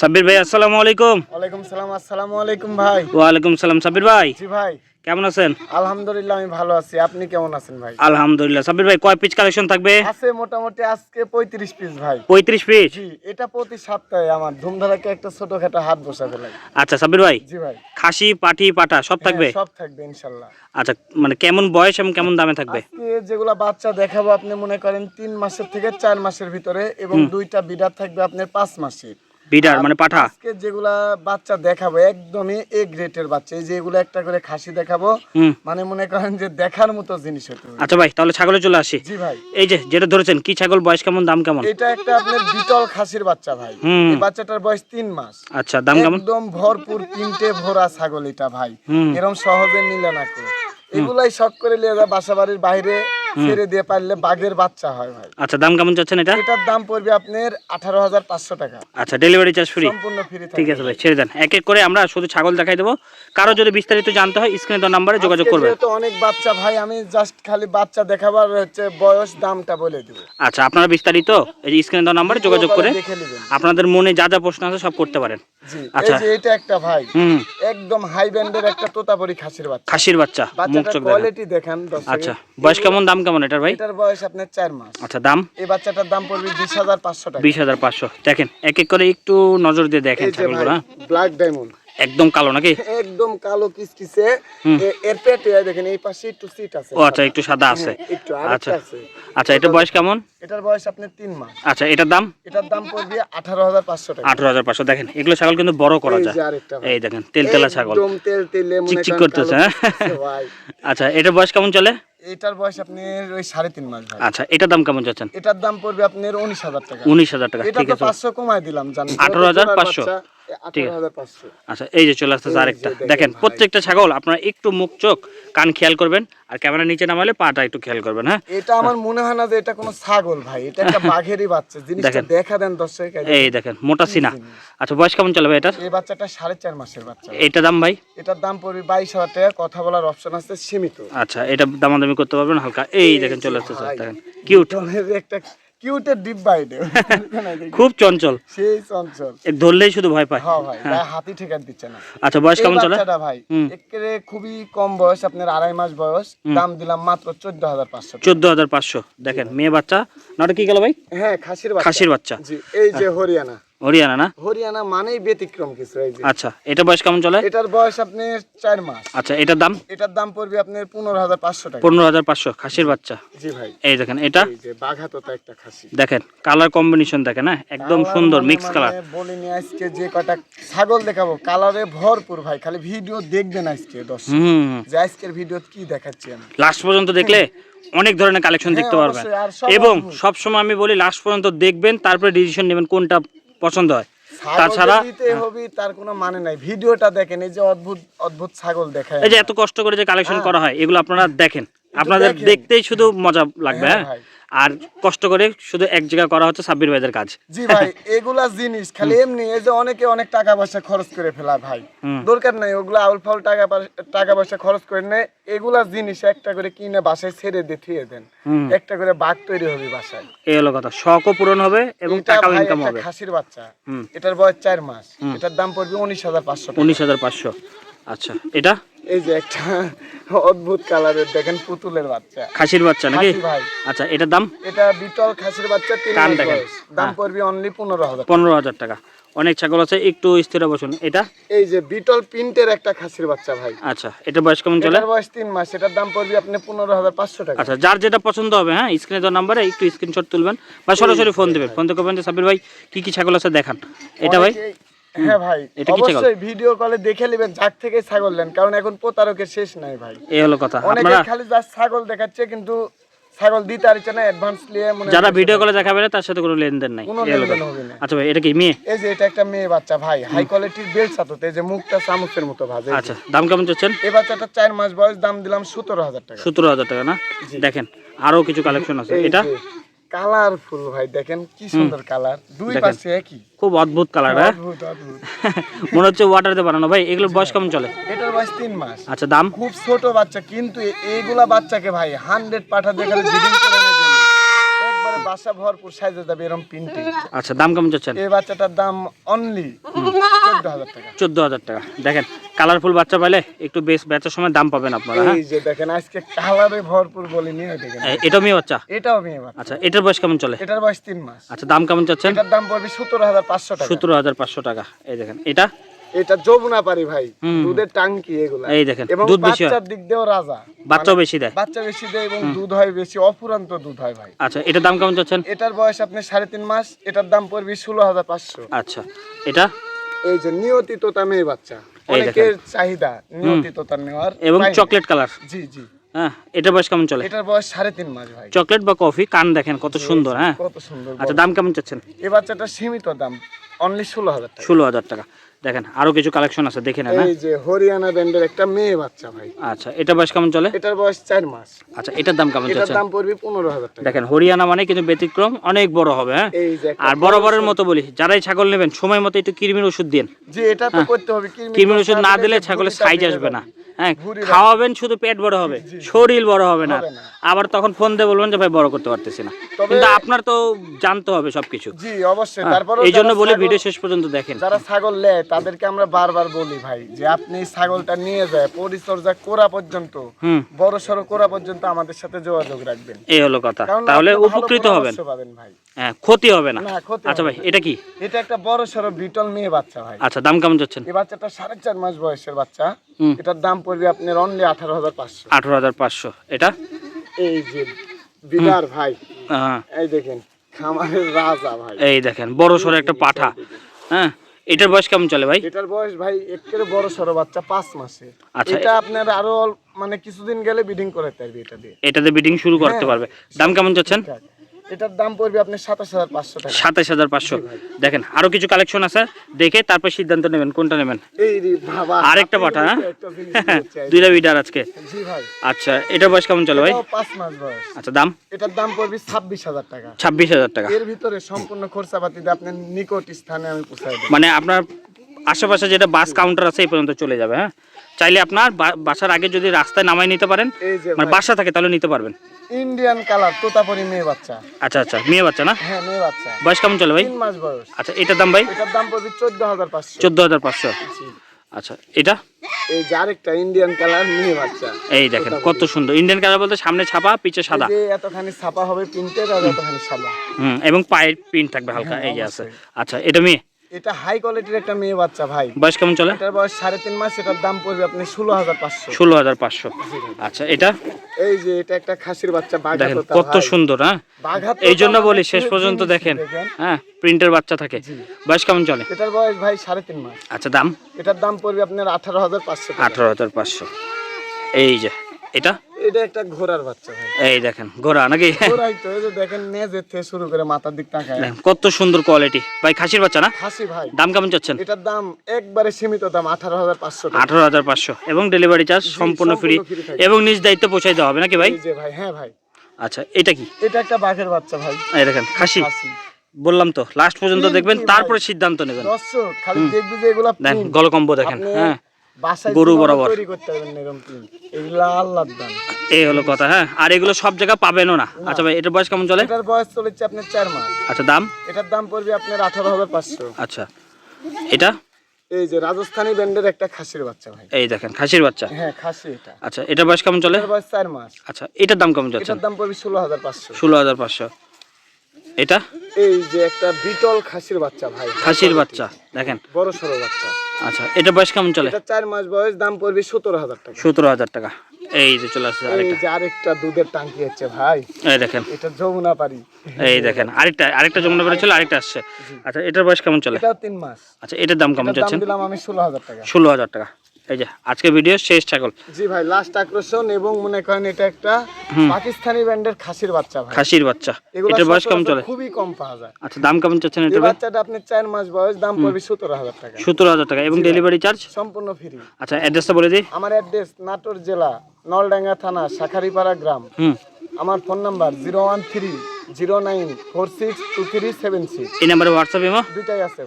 সাব্বির ভাই আসসালামু আলাইকুম। ওয়ালাইকুম সালাম আসসালামু আলাইকুম ভাই। ওয়ালাইকুম সালাম সাব্বির ভাই। জি ভাই। কেমন আছেন? আলহামদুলিল্লাহ আমি ভালো আছি। আপনি কেমন আছেন ভাই? আলহামদুলিল্লাহ। সাব্বির ভাই কয় পিস কালেকশন থাকবে? আছে মোটামুটি আজকে পঁয়ত্রিশ পিস ভাই। পঁয়ত্রিশ পিস জি এটা প্রতি সপ্তাহে আমার ধুমধারাকে একটা ছোটখাটো হাত বসা ফেলাই আচ্ছা সাব্বির ভাই জি ভাই। খাসি পাটি পাটা সব থাকবে? হ্যাঁ, সব থাকবে ইনশাল্লাহ। আচ্ছা মানে কেমন বয়স এবং কেমন দামে থাকবে? যেগুলা বাচ্চা দেখাবো আপনি মনে করেন তিন মাসের থেকে চার মাসের ভিতরে এবং দুইটা বিডার থাকবে আপনার পাঁচ মাসের। বিডার মানে পাঠা। আজকে যেগুলা বাচ্চা দেখাবো একদমই এ গ্রেটের বাচ্চা। এই যে এগুলো একটা করে খাসি দেখাবো মানে মনে করেন যে দেখার মতো জিনিস হতে। আচ্ছা ভাই তাহলে ছাগলে চলে আসি। জি ভাই। এই যে যেটা ধরেছেন কি ছাগল বয়স কেমন দাম কেমন? এটা একটা আপনার বিটল খাসির বাচ্চা ভাই। এই বাচ্চাটার বয়স তিন মাস। আচ্ছা দাম কেমন? একদম ভরপুর তিনটে ভরা ছাগল এটা ভাই। এরকম সহজে মিলে না করে এগুলাই শখ করে নিয়ে যা বাসাবাড়ির বাইরে ছেড়ে দিয়ে পারলে বাঘের বাচ্চা হয় ভাই। আচ্ছা দাম কেমন চাচ্ছেন এটা? এটার দাম পড়বে আপনার আঠারো হাজার পাঁচশো টাকা। আচ্ছা ডেলিভারি চার্জ ফ্রি সম্পূর্ণ ফ্রি ঠিক আছে ভাই ছেড়ে দেন। এক এক করে আমরা শুধু ছাগল দেখাই দেবো। কারও যদি বিস্তারিত জানতে হয় স্ক্রিনে দেওয়া নাম্বারে যোগাযোগ করবেন। তো অনেক বাচ্চা ভাই আমি জাস্ট খালি বাচ্চা দেখাবার হচ্ছে বয়স দামটা বলে দিব। আচ্ছা আপনারা বিস্তারিত এই যে স্ক্রিনে দেওয়া নাম্বারে যোগাযোগ করে আপনাদের মনে যা যা প্রশ্ন আছে সব করতে পারেন। আচ্ছা। যে এটা একটা ভাই একদম হাই ব্যান্ডের একটা তোতাপুরি খাসির বাচ্চা। খাসির বাচ্চা মুখ চোখ দেখেন। কোয়ালিটি দেখেন আচ্ছা বয়স কেমন দাম কেমন এটার ভাই? এটার বয়স আপনার চার মাস। আচ্ছা দাম? এই বাচ্চাটার দাম পড়বে বিশ হাজার পাঁচশো টাকা। বিশ হাজার পাঁচশো। দেখেন এক এক করে একটু নজর দিয়ে দেখেন ছাগলগুলো। হ্যাঁ? ব্ল্যাক ডায়মন্ড একদম কালো নাকি? একদম কালো কিসকিসে। এর পেটে দেখেন এই পাশে একটু সিট আছে। ও আচ্ছা একটু সাদা আছে। হ্যাঁ, একটু আচ্ছা। আছে। আচ্ছা এটা বয়স কেমন? এটার বয়স আপনার তিন মাস। আচ্ছা এটার দাম? এটার দাম পড়বে আঠারো হাজার পাঁচশো টাকা। আঠারো হাজার পাঁচশো দেখেন এগুলো ছাগল কিন্তু বড় করা যায়। এই দেখেন তেল তেলা ছাগল। একদম তেল তেলে মনে চিকচিক করতেছে, হ্যাঁ? আচ্ছা এটার বয়স কেমন চলে? এটার বয়স আপনার ওই সাড়ে তিন মাস আচ্ছা এটার দাম কেমন চাচ্ছেন? এটার দাম পড়বে আপনার উনিশ হাজার টাকা। উনিশ হাজার টাকা এটা ঠিক তো আছে। পাঁচশো কমায় দিলাম জানেন। আঠারো হাজার পাঁচশো। আচ্ছা এই যে চলে আসতেছে আরেকটা। দেখেন। প্রত্যেকটা ছাগল আপনারা একটু মুখ চোখ কান খেয়াল করবেন আর ক্যামেরা নিচে নামালে পাটা একটু খেয়াল করবেন হ্যাঁ? এটা আমার মনে হয় না যে এটা কোনো ছাগল ভাই এটা একটা বাঘেরই বাচ্চা। জিনিসটা। দেখা দেন দর্শক এই দেখেন মোটা সিনা। আচ্ছা বয়স কেমন চলবে এটার? এই বাচ্চাটা সাড়ে চার মাসের বাচ্চা। এটা দাম ভাই? এটার দাম পড়বে বাইশ হাজার টাকা কথা বলার অপশন আছে সীমিত। আচ্ছা এটা দামাদামি করতে পারবেন হালকা। এই দেখেন চলে আসতেছে। দেখেন। কিউট একটা কিউটের ডিব্বা এটা খুব চঞ্চল। সেই চঞ্চল। ধরলেই শুধু ভয় পায়। হ্যাঁ ভাই হাতি ঠেকার দিচ্ছে না। আচ্ছা বয়স কেমন চলে? বাচ্চাটা ভাই। একেবারে খুবই কম বয়স আপনার আড়াই মাস বয়স। দাম দিলাম মাত্র চোদ্দ হাজার পাঁচশো চোদ্দ হাজার পাঁচশো। দেখেন মেয়ে বাচ্চা। না কি গেল ভাই? হ্যাঁ খাসির বাচ্চা। খাসির বাচ্চা। জি এই যে হরিয়ানা। হরিয়ানা না? হরিয়ানা মানেই ব্যতিক্রম কিছু এই যে। আচ্ছা এটা বয়স কেমন চলে? এটার বয়স আপনি চার মাস। আচ্ছা এটার দাম? এটার দাম পড়বে আপনার পনেরো হাজার পাঁচশো টাকা। পনেরো হাজার পাঁচশো খাসির বাচ্চা। জি ভাই। এই দেখেন এটা? বাঘাতোতা একটা খাসি। দেখেন কালার কম্বিনেশন দেখেন হ্যাঁ? একদম সুন্দর মানে মিক্স কালার। মানে বলিনি আজকে যে কটা ছাগল দেখাবো কালারে ভরপুর ভাই খালি ভিডিও দেখবেন আজকে দর্শক। যে আজকের ভিডিও কি দেখাচ্ছি আমি? লাস্ট পর্যন্ত দেখলে অনেক ধরনের কালেকশন হ্যাঁ, দেখতে পারবেন আর সব এবং সবসময় আমি বলি লাস্ট পর্যন্ত দেখবেন তারপরে ডিসিশন নেবেন কোনটা পছন্দ হয়। তাছাড়া হবে তার কোনো মানে নাই। ভিডিওটা দেখেন এই যে অদ্ভুত অদ্ভুত ছাগল দেখায়। এই যে এত কষ্ট করে যে কালেকশন করা হয় এগুলো আপনারা দেখেন। আপনাদের দেখতেই শুধু মজা লাগবে হ্যাঁ, হ্যাঁ? আর কষ্ট করে শুধু এক জায়গায় করা হচ্ছে সাব্বির ভাইদের কাজ। জি ভাই এগুলা জিনিস খালি এমনি এই যে অনেকে অনেক টাকা পয়সা খরচ করে ফেলা ভাই। দরকার নাই ওগুলা আউল ফাউল টাকা টাকা পয়সা খরচ করে নেয় এগুলা জিনিস একটা করে কিনে বাসায় ছেড়ে দিয়ে থুয়ে দেন। একটা করে বাঘ তৈরি হবে বাসায়। এই হলো কথা শখও পূরণ হবে এবং টাকাও ইনকাম হবে। খাসির বাচ্চা। এটার বয়স চার মাস। এটার দাম পড়বে উনিশ হাজার পাঁচশো টাকা। উনিশ হাজার পাঁচশো। আচ্ছা এটা? এই যে একটা অদ্ভুত কালারের দেখেন পুতুলের বাচ্চা। খাসির বাচ্চা নাকি? আচ্ছা এটার দাম? এটা বিটল খাসির বাচ্চা তিন দেখেন। দাম হ্যাঁ। পড়বে অনলি পনেরো হাজার পনেরো হাজার টাকা। অনেক ছাগল আছে একটু স্থির বসুন এটা? এই যে বিটল প্রিন্টের একটা খাসির বাচ্চা ভাই। আচ্ছা এটা বয়স কেমন চলে? বয়স তিন মাস এটার দাম পড়বে আপনি পনেরো হাজার পাঁচশো টাকা। আচ্ছা যার যেটা পছন্দ হবে হ্যাঁ স্ক্রিনে দেওয়ার নাম্বারে একটু স্ক্রিনশট তুলবেন। বা সরাসরি ফোন দেবেন। ফোন থেকে করবেন যে সাবির ভাই কি কি ছাগল আছে দেখান? এটা ভাই। হ্যাঁ ভাই এটা কি অবশ্যই ভিডিও কলে দেখে নেবেন যাক থেকে ছাগল নেন কারণ এখন প্রতারকের শেষ নাই ভাই। এই হলো কথা। অনেকে খালি যা ছাগল দেখাচ্ছে কিন্তু ছাগল দিতে পারছে না অ্যাডভান্স নিয়ে মনে যারা ভিডিও কলে দেখাবে না তার সাথে কোনো লেনদেন নাই। কোনো এই হলো লেনদেন কথা। হবে না। আচ্ছা ভাই এটা কি মেয়ে? এই যে এটা একটা মেয়ে বাচ্চা ভাই হাই কোয়ালিটির বেল এই যে মুখটা চামচের মতো ভাজে আচ্ছা দাম কেমন চাচ্ছেন? এই বাচ্চাটা চার মাস বয়স দাম দিলাম সতেরো হাজার টাকা। সতেরো হাজার টাকা না? দেখেন আরও কিছু কালেকশন আছে। এটা? কালারফুল ভাই দেখেন কি সুন্দর কালার। দুই। পাশে একই। খুব অদ্ভুত কালার হ্যাঁ? অদ্ভুত অদ্ভুত। মনে হচ্ছে ওয়াটার দিয়ে বানানো। ভাই এগুলোর বয়স কেমন চলে? এটার বয়স তিন মাস। আচ্ছা দাম? খুব ছোট বাচ্চা কিন্তু এইগুলা বাচ্চাকে ভাই হান্ড্রেড পাঠা দেখালে ব্রিডিং করে একবারে বাসা ভরপুর সাইজে যাবে এরকম প্রিন্টিং আচ্ছা দাম কেমন চাচ্ছেন? এই বাচ্চাটার দাম অনলি চোদ্দ হাজার টাকা। চোদ্দ হাজার টাকা। দেখেন কালারফুল বাচ্চা পাইলে একটু বেশ বেচার সময় দাম পাবেন আপনারা হ্যাঁ? এই যে দেখেন আজকে কালারে ভরপুর বলি নিয়ে দেখেন এ- এটাও মেয়ে বাচ্চা? এটাও মেয়ে বাচ্চা। আচ্ছা এটার বয়স কেমন চলে? এটার বয়স তিন মাস। আচ্ছা দাম কেমন চাচ্ছেন? এটার দাম পড়বে সতেরো হাজার পাঁচশো টাকা। সতেরো হাজার পাঁচশো টাকা। এই দেখেন এটা? এটা যমুনা পারি ভাই দুধের টাঙ্কি এগুলা। এই দেখেন, দুধ বেশি। বাচ্চার দিক দিয়েও রাজা। বাচ্চা বেশি দেয়। বাচ্চা বেশি দেয় এবং দুধ হয় বেশি অফুরান্ত দুধ হয় ভাই। আচ্ছা এটার দাম কেমন চাচ্ছেন? এটার বয়স আপনি সাড়ে তিন মাস এটার দাম পড়বে ষোলো হাজার পাঁচশো। আচ্ছা এটা? এই যে নিয়তি তোতা মেয়ে বাচ্চা। অনেকের চাহিদা নিয়তি তোতা নেওয়ার এবং চকলেট কালার। জি জি। হ্যাঁ এটার বয়স কেমন চলে? এটার বয়স সাড়ে তিন মাস ভাই। চকলেট বা কফি? কান দেখেন কত সুন্দর হ্যাঁ? কত সুন্দর আচ্ছা দাম কেমন চাচ্ছেন? এ বাচ্চাটা সীমিত দাম অনলি ষোলো হাজার টাকা। ষোলো হাজার টাকা। দেখেন আরও কিছু কালেকশন আছে দেখে নেন হ্যাঁ? এই যে হরিয়ানা ব্যান্ডের একটা মেয়ে বাচ্চা ভাই। আচ্ছা এটা বয়স কেমন চলে? এটার বয়স চার মাস। আচ্ছা এটার দাম কেমন এটার দাম পড়বে পনেরো হাজার টাকা। দেখেন হরিয়ানা মানে কিন্তু ব্যতিক্রম অনেক বড় হবে হ্যাঁ? এই যে আর বরাবরের মতো বলি যারাই ছাগল নেবেন সময় মতো একটু কৃমির ওষুধ দিন যে এটা তো করতে হবে কৃমি কৃমির ওষুধ না দিলে ছাগলের সাইজ আসবে না হ্যাঁ? খাওয়াবেন শুধু পেট বড় হবে শরীর বড় হবে না। আবার তখন ফোন দিয়ে বলবেন যে ভাই বড় করতে পারতেছি না। কিন্তু আপনার তো জানতে হবে সবকিছু। জি অবশ্যই। হ্যাঁ, তারপরে এই জন্য বলি ভিডিও শেষ পর্যন্ত দেখেন। যারা ছাগল নেয় তাদেরকে আমরা বারবার বলি ভাই যে আপনি ছাগলটা নিয়ে যায় পরিচর্যা করা পর্যন্ত বড় সড়ো করা পর্যন্ত আমাদের সাথে যোগাযোগ রাখবেন। এই হলো কথা। তাহলে উপকৃত হবেন। পাবেন ভাই। হ্যাঁ ক্ষতি হবে না। না, আচ্ছা ভাই এটা কি? এটা একটা বড় সড়ো বিটল মেয়ে বাচ্চা ভাই। আচ্ছা দাম কেমন যাচ্ছেন? এই বাচ্চাটা সাড়ে চার মাস বয়সের বাচ্চা। এটার দাম পড়বে আপনার অনলি আঠারো হাজার পাঁচশো। আঠারো হাজার পাঁচশো। এটা? এই যে বিদার ভাই হ্যাঁ। এই দেখেন খামারের রাজা ভাই। এই দেখেন বড় সড়ো একটা পাঠা। হ্যাঁ এটার বয়স কেমন চলে ভাই এটার বয়স ভাই একের বড় সরো বাচ্চা পাঁচ মাসে আচ্ছা। এটা আপনার আরও মানে কিছুদিন গেলে বিডিং করাতে পারবে এটা দিয়ে এটাতে বিডিং শুরু করতে হ্যাঁ। পারবে দাম কেমন চাচ্ছেন। এটার দাম পড়বে আপনার সাতাশ হাজার পাঁচশো টাকা। সাতাশ হাজার পাঁচশো। দেখেন আরও কিছু কালেকশন আছে দেখে তারপর সিদ্ধান্ত নেবেন কোনটা নেবেন? আরেকটা পাঠা হ্যাঁ। দুইটা বিডার আজকে। আচ্ছা এটার বয়স কেমন চলে ভাই? পাঁচ মাস বয়স। আচ্ছা দাম? এটার দাম পড়বে ছাব্বিশ হাজার টাকা। ছাব্বিশ হাজার টাকা। এর ভিতরে সম্পূর্ণ খরচাপাতি আপনার নিকট স্থানে আমি পৌঁছাই মানে আপনার আশেপাশে যেটা বাস কাউন্টার আছে এই পর্যন্ত চলে যাবে হ্যাঁ? চাইলে আপনার বাসার আগে যদি রাস্তায় নামাই নিতে পারেন মানে বাসা থাকে তাহলে নিতে পারবেন। ইন্ডিয়ান কালার তোতাপরি মেয়ে বাচ্চা। আচ্ছা আচ্ছা মেয়ে বাচ্চা না? হ্যাঁ মেয়ে বাচ্চা। বয়স কেমন চলে ভাই? তিন মাস বয়স। আচ্ছা এটার দাম ভাই? এটার দাম পড়বে চোদ্দ হাজার পাঁচশো। চোদ্দ হাজার পাঁচশো। আচ্ছা এটা? এই যে আরেকটা ইন্ডিয়ান কালার মেয়ে বাচ্চা। এই দেখেন কত সুন্দর। ইন্ডিয়ান কালার বলতে সামনে ছাপা পিছে সাদা। এই যে এতখানি ছাপা হবে প্রিন্টের আর এতখানি সাদা। হুম এবং পায়ের প্রিন্ট থাকবে হালকা হ্যাঁ, এই যে আছে। আচ্ছা এটা মেয়ে? এটা হাই কোয়ালিটির একটা মেয়ে বাচ্চা ভাই। বয়স কেমন চলে? এটার বয়স সাড়ে তিন মাস এটার দাম পড়বে আপনি ষোলো হাজার পাঁচশো। ষোলো হাজার পাঁচশো। আচ্ছা এটা? এই যে এটা একটা খাসির বাচ্চা দেখেন কত সুন্দর হ্যাঁ? এই জন্য বলি শেষ পর্যন্ত দেখেন হ্যাঁ প্রিন্টের বাচ্চা থাকে। বয়স কেমন চলে? এটার বয়স ভাই সাড়ে তিন মাস। আচ্ছা দাম? এটার দাম পড়বে আপনার আঠারো হাজার পাঁচশো। আঠারো হাজার পাঁচশো। এই যে এটা? এটা একটা ঘোড়ার বাচ্চা ভাই। এই দেখেন ঘোড়া নাকি? ঘোড়াই তো এই যে দেখেন নেজের থেকে শুরু করে মাথার দিক তাকায়। কত সুন্দর কোয়ালিটি ভাই খাসির বাচ্চা না? খাসি ভাই। দাম কেমন চাচ্ছেন? এটার দাম একবারে সীমিত দাম আঠারো হাজার পাঁচশো টাকা। আঠারো হাজার পাঁচশো। এবং ডেলিভারি চার্জ সম্পূর্ণ ফ্রি। এবং নিজ দায়িত্ব পৌঁছাই দেওয়া হবে নাকি ভাই? যে ভাই হ্যাঁ ভাই। আচ্ছা এটা কি? এটা একটা বাঘের বাচ্চা ভাই। এই দেখেন খাসি। বললাম তো লাস্ট পর্যন্ত দেখবেন তারপরে সিদ্ধান্ত নেবেন। খালি দেখবি যে এগুলা গলকম্ব দেখেন হ্যাঁ। গরু বরাবর। এই হলো কথা হ্যাঁ? আর এগুলো সব জায়গা পাবেনও না। আচ্ছা ভাই এটার বয়স কেমন চলে? এটার বয়স চলেছে আপনার চার মাস। আচ্ছা দাম? এটার দাম পড়বে আপনার আঠারো হাজার পাঁচশো। আচ্ছা। এটা? এই যে রাজস্থানী ব্যান্ডের একটা খাসির বাচ্চা ভাই। এই দেখেন খাসির বাচ্চা। হ্যাঁ খাসি এটা। আচ্ছা এটার বয়স কেমন চলে? এটার বয়স চার মাস। আচ্ছা এটার দাম কেমন এটার দাম পড়বে ষোলো হাজার পাঁচশো। ষোলো হাজার পাঁচশো। এটা? এই যে একটা বিটল খাসির বাচ্চা ভাই। খাসির বাচ্চা দেখেন। বড় সড়ো বাচ্চা। আচ্ছা এটা বয়স কেমন চলে? এটা চার মাস বয়স দাম পড়বে সতেরো হাজার টাকা। সতেরো হাজার টাকা। এই যে চলে আসছে এই আরেকটা। যে আরেকটা দুধের টাঙ্কি হচ্ছে ভাই। এই দেখেন। এটা যমুনা পারি এই দেখেন আরেকটা আরেকটা যমুনা করে ছিল আরেকটা আসছে। আচ্ছা এটার বয়স কেমন চলে? এটাও তিন মাস। আচ্ছা এটার দাম কেমন এটার দাম দিলাম আমি ষোলো হাজার টাকা। ষোলো হাজার টাকা। এই যে আজকে ভিডিও শেষ ছাগল জি ভাই লাস্ট আকর্ষণ এবং মনে করেন এটা একটা পাকিস্তানি ব্যান্ডের খাসির বাচ্চা ভাই। খাসির বাচ্চা। এটার বয়স সচরাচর চলে? খুবই কম পাওয়া যায়। আচ্ছা দাম কেমন চাচ্ছেন এটার বাচ্চাটা আপনার চার মাস বয়স দাম পড়বে সতেরো হাজার টাকা। সতেরো হাজার টাকা। এবং ডেলিভারি চার্জ সম্পূর্ণ ফ্রি আচ্ছা অ্যাড্রেসটা বলে দিই। আমার অ্যাড্রেস নাটোর জেলা নলডাঙ্গা থানা শাখারিপাড়া গ্রাম। আমার phone number zero one three zero nine four six two three seven six এই নাম্বারে হোয়াটসঅ্যাপ ইমো? দুইটাই আছে